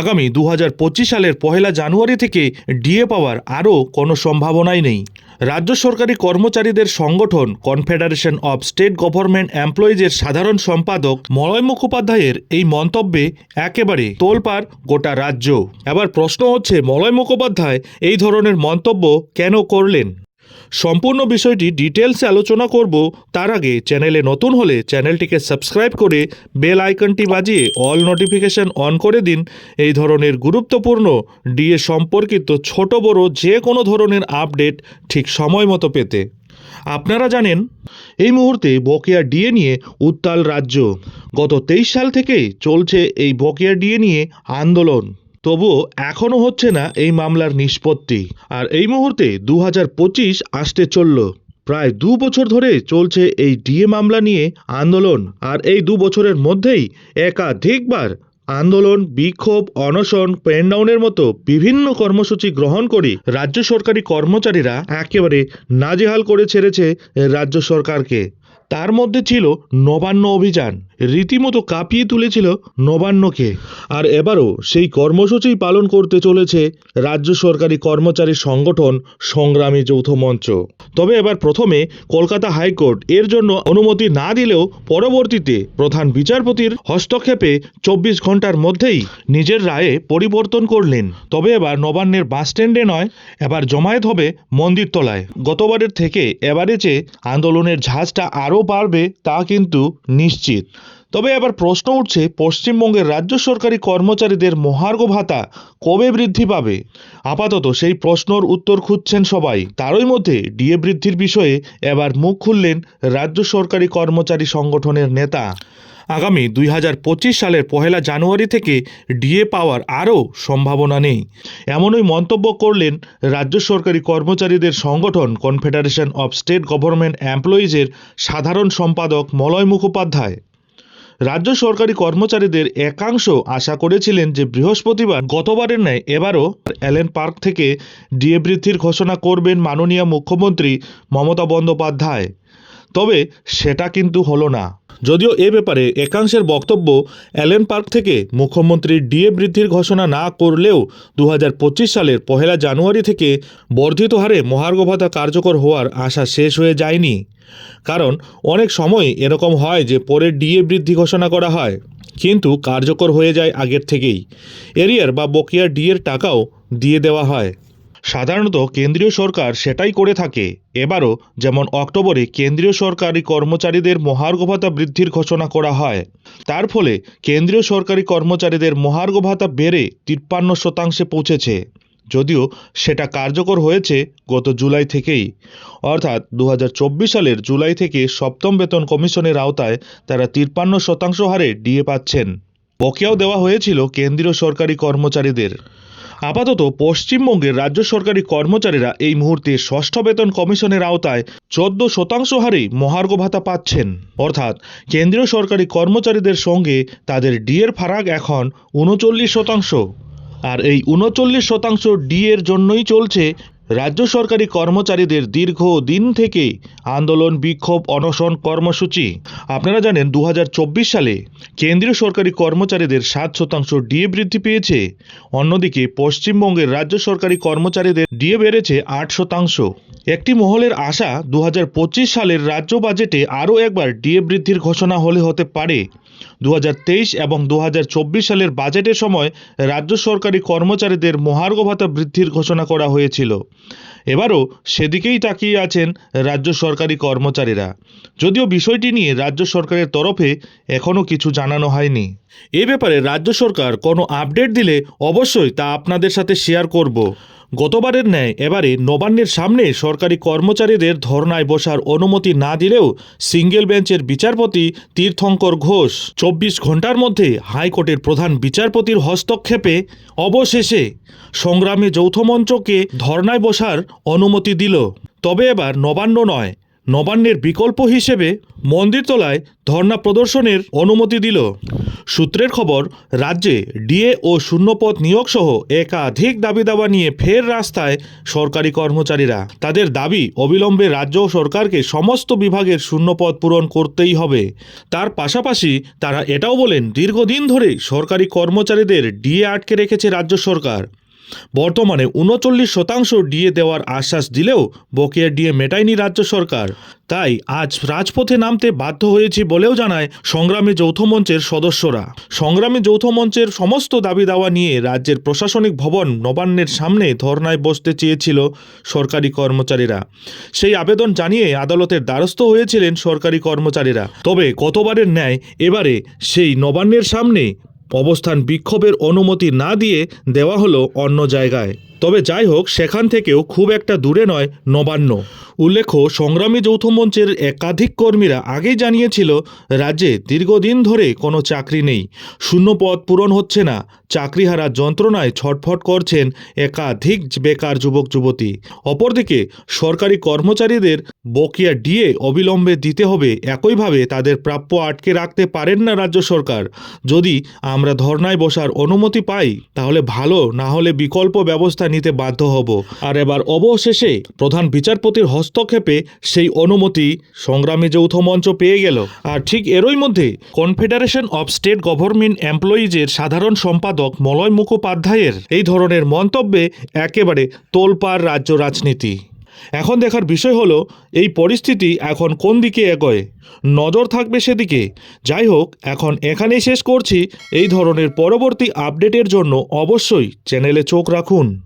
আগামী দু হাজার পঁচিশ সালের পহেলা জানুয়ারি থেকে ডিএ পাওয়ার আরও কোনো সম্ভাবনাই নেই। রাজ্য সরকারি কর্মচারীদের সংগঠন কনফেডারেশন অব স্টেট গভর্নমেন্ট এমপ্লয়িজের সাধারণ সম্পাদক মলয় মুখোপাধ্যায়ের এই মন্তব্যে একেবারে তোলপাড় গোটা রাজ্য। এবার প্রশ্ন হচ্ছে, মলয় মুখোপাধ্যায় এই ধরনের মন্তব্য কেন করলেন? সম্পূর্ণ বিষয়টি ডিটেলসে আলোচনা করব। তার আগে চ্যানেলে নতুন হলে চ্যানেলটিকে সাবস্ক্রাইব করে বেল আইকনটি বাজিয়ে অল নোটিফিকেশন অন করে দিন। এই ধরনের গুরুত্বপূর্ণ ডিএ সম্পর্কিত ছোট, বড় যে কোনো ধরনের আপডেট ঠিক সময় মতো পেতে। আপনারা জানেন, এই মুহূর্তে বকেয়া ডিএ নিয়ে উত্তাল রাজ্য। গত তেইশ সাল থেকে চলছে এই বকেয়া ডিএ নিয়ে আন্দোলন। তবুও এখনও হচ্ছে না এই মামলার নিষ্পত্তি। আর এই মুহূর্তে দু হাজার পঁচিশ আসতে চলল। প্রায় দু বছর ধরে চলছে এই ডিএ মামলা নিয়ে আন্দোলন। আর এই দু বছরের মধ্যেই একাধিকবার আন্দোলন, বিক্ষোভ, অনশন, পেনডাউনের মতো বিভিন্ন কর্মসূচি গ্রহণ করে রাজ্য সরকারি কর্মচারীরা একেবারে নাজেহাল করে ছেড়েছে রাজ্য সরকারকে। তার মধ্যে ছিল নবান্ন অভিযান। রীতিমতো কাঁপিয়ে তুলেছিল নবান্নকে। আর এবারও সেই কর্মসূচি পালন করতে চলেছে রাজ্য সরকারি কর্মচারী সংগঠন সংগ্রামী যৌথ মঞ্চ। তবে এবার প্রথমে কলকাতা হাইকোর্ট এর জন্য অনুমতি না দিলেও পরবর্তীতে প্রধান বিচারপতির হস্তক্ষেপে চব্বিশ ঘণ্টার মধ্যেই নিজের রায়ে পরিবর্তন করলেন। তবে এবার নবান্নের বাসস্ট্যান্ডে নয়, এবার জমায়েত হবে মন্দির তলায় গতবারের থেকে এবারে যে আন্দোলনের ঝাঁজটা আরও বাড়বে তা কিন্তু নিশ্চিত। তবে এবার প্রশ্ন উঠছে, পশ্চিমবঙ্গের রাজ্য সরকারি কর্মচারীদের মহার্ঘ ভাতা কবে বৃদ্ধি পাবে? আপাতত সেই প্রশ্নর উত্তর খুঁজছেন সবাই। তারই মধ্যে ডিএ বৃদ্ধির বিষয়ে এবার মুখ খুললেন রাজ্য সরকারি কর্মচারী সংগঠনের নেতা। আগামী দুই হাজার পঁচিশ সালের পহেলা জানুয়ারি থেকে ডিএ পাওয়ার আরও সম্ভাবনা নেই। এমনই মন্তব্য করলেন রাজ্য সরকারি কর্মচারীদের সংগঠন কনফেডারেশন অব স্টেট গভর্নমেন্ট এমপ্লয়িজের সাধারণ সম্পাদক মলয় মুখোপাধ্যায়। রাজ্য সরকারি কর্মচারীদের একাংশ আশা করেছিলেন যে বৃহস্পতিবার গতবারের ন্যায় এবারও অ্যালেন পার্ক থেকে ডিএ বৃদ্ধির ঘোষণা করবেন মাননীয় মুখ্যমন্ত্রী মমতা বন্দ্যোপাধ্যায়। তবে সেটা কিন্তু হলো না। যদিও এ ব্যাপারে একাংশের বক্তব্য অ্যালেন পার্ক থেকে মুখ্যমন্ত্রীর ডিএ বৃদ্ধির ঘোষণা না করলেও দু হাজার পঁচিশ সালের পহেলা জানুয়ারি থেকে বর্ধিত হারে মহার্ঘ ভাতা কার্যকর হওয়ার আশা শেষ হয়ে যায়নি। কারণ অনেক সময় এরকম হয় যে পরে ডিএ বৃদ্ধি ঘোষণা করা হয়, কিন্তু কার্যকর হয়ে যায় আগের থেকেই। এরিয়ার বা বকেয়া ডিএর টাকাও দিয়ে দেওয়া হয়। সাধারণত কেন্দ্রীয় সরকার সেটাই করে থাকে। এবারও যেমন অক্টোবরে কেন্দ্রীয় সরকারি কর্মচারীদের মহার্ঘ ভাতা বৃদ্ধির ঘোষণা করা হয়। তার ফলে কেন্দ্রীয় সরকারি কর্মচারীদের মহার্ঘ ভাতা বেড়ে তিপ্পান্ন শতাংশে পৌঁছেছে। যদিও সেটা কার্যকর হয়েছে গত জুলাই থেকেই। অর্থাৎ দু হাজার চব্বিশ সালের জুলাই থেকে সপ্তম বেতন কমিশনের আওতায় তারা তিপ্পান্ন শতাংশ হারে ডিএ পাচ্ছেন। বকেয়াও দেওয়া হয়েছিল কেন্দ্রীয় সরকারি কর্মচারীদের। আপাতত পশ্চিমবঙ্গের রাজ্য সরকারি কর্মচারীরা এই মুহূর্তে ষষ্ঠ বেতন কমিশনের আওতায় চোদ্দ শতাংশ হারে মহার্ঘ ভাতা পাচ্ছেন। অর্থাৎ কেন্দ্রীয় সরকারি কর্মচারীদের সঙ্গে তাদের ডিএর ফারাক এখন উনচল্লিশ শতাংশ। আর এই উনচল্লিশ শতাংশ ডিএর জন্যই চলছে রাজ্য সরকারি কর্মচারীদের দীর্ঘ দিন থেকে আন্দোলন, বিক্ষোভ, অনশন কর্মসূচি। আপনারা জানেন দু হাজার চব্বিশ সালে কেন্দ্রীয় সরকারি কর্মচারীদের সাত শতাংশ ডিএ বৃদ্ধি পেয়েছে। অন্যদিকে, পশ্চিমবঙ্গের রাজ্য সরকারি কর্মচারীদের ডিএ বেড়েছে আট শতাংশ। একটি মহলের আশা দু হাজার পঁচিশ সালের রাজ্য বাজেটে আরও একবার ডিএ বৃদ্ধির ঘোষণা হলে হতে পারে। দু হাজার তেইশ এবং দু হাজার চব্বিশ সালের বাজেটের সময় রাজ্য সরকারি কর্মচারীদের মহার্ঘ ভাতা বৃদ্ধির ঘোষণা করা হয়েছিল। এবারও সেদিকেই তাকিয়ে আছেন রাজ্য সরকারি কর্মচারীরা। যদিও বিষয়টি নিয়ে রাজ্য সরকারের তরফে এখনও কিছু জানানো হয়নি। এ ব্যাপারে রাজ্য সরকার কোনো আপডেট দিলে অবশ্যই তা আপনাদের সাথে শেয়ার করব। গতবারের ন্যায় এবারে নবান্নের সামনে সরকারি কর্মচারীদের ধর্নায় বসার অনুমতি না দিলেও সিঙ্গেল বেঞ্চের বিচারপতি তীর্থঙ্কর ঘোষ চব্বিশ ঘণ্টার মধ্যে হাইকোর্টের প্রধান বিচারপতির হস্তক্ষেপে অবশেষে সংগ্রামে যৌথ মঞ্চকে ধর্নায় বসার অনুমতি দিল। তবে এবার নবান্ন নয় নবান্নের বিকল্প হিসেবে মন্দিরতলায় ধর্ণা প্রদর্শনের অনুমতি দিল। সূত্রের খবর, রাজ্যে ডিএ ও শূন্যপদ নিয়োগ সহ একাধিক দাবি দাবা নিয়ে ফের রাস্তায় সরকারি কর্মচারীরা। তাদের দাবি, অবিলম্বে রাজ্য সরকারকে সমস্ত বিভাগের শূন্যপদ পূরণ করতেই হবে। তার পাশাপাশি তারা এটাও বলেন, দীর্ঘদিন ধরে সরকারি কর্মচারীদের ডিএ আটকে রেখেছে রাজ্য সরকার। বর্তমানে উনচল্লিশ শতাংশ ডিএ দেওয়ার আশ্বাস দিলেও বকেয়া ডিএ মেটায়নি রাজ্য সরকার। তাই আজ রাজপথে নামতে বাধ্য হয়েছি বলেও জানায় সংগ্রামী যৌথ মঞ্চের সদস্যরা। সংগ্রামী যৌথ মঞ্চের সমস্ত দাবি দাওয়া নিয়ে রাজ্যের প্রশাসনিক ভবন নবান্নের সামনে ধর্নায় বসতে চেয়েছিল সরকারি কর্মচারীরা। সেই আবেদন জানিয়ে আদালতের দ্বারস্থ হয়েছিলেন সরকারি কর্মচারীরা। তবে গতবারের ন্যায় এবারে সেই নবান্নের সামনে অবস্থান বিক্ষোভের অনুমতি না দিয়ে দেওয়া হলো অন্য জায়গায়। তবে যাই হোক সেখান থেকেও খুব একটা দূরে নয় নবান্ন। উল্লেখ্য, সংগ্রামী যৌথ মঞ্চের একাধিক কর্মীরা আগেই জানিয়েছিল, রাজ্যে দীর্ঘদিন ধরে কোনো চাকরি নেই। শূন্য পদ পূরণ হচ্ছে না। চাকরি চাকরিহারা যন্ত্রণায় ছটফট করছেন একাধিক বেকার যুবক, যুবতী। অপরদিকে, সরকারি কর্মচারীদের বকেয়া ডিএ অবিলম্বে দিতে হবে। একইভাবে তাদের প্রাপ্য আটকে রাখতে পারেন না রাজ্য সরকার। যদি আমরা ধর্নায় বসার অনুমতি পাই, তাহলে ভালো, না হলে বিকল্প ব্যবস্থা নিতে বাধ্য হব। আর এবার অবশেষে প্রধান বিচারপতির হস্তক্ষেপে সেই অনুমতি সংগ্রামী যৌথ মঞ্চ পেয়ে গেল। আর ঠিক এরই মধ্যে কনফেডারেশন অব স্টেট গভর্নমেন্ট এমপ্লয়িজের সাধারণ সম্পাদক মলয় মুখোপাধ্যায়ের এই ধরনের মন্তব্যে একেবারে তোলপাড় রাজ্য রাজনীতি। এখন দেখার বিষয় হলো, এই পরিস্থিতি এখন কোন দিকে এগোয়? নজর থাকবে সেদিকে। যাই হোক, এখন এখানেই শেষ করছি। এই ধরনের পরবর্তী আপডেটের জন্য অবশ্যই চ্যানেলে চোখ রাখুন।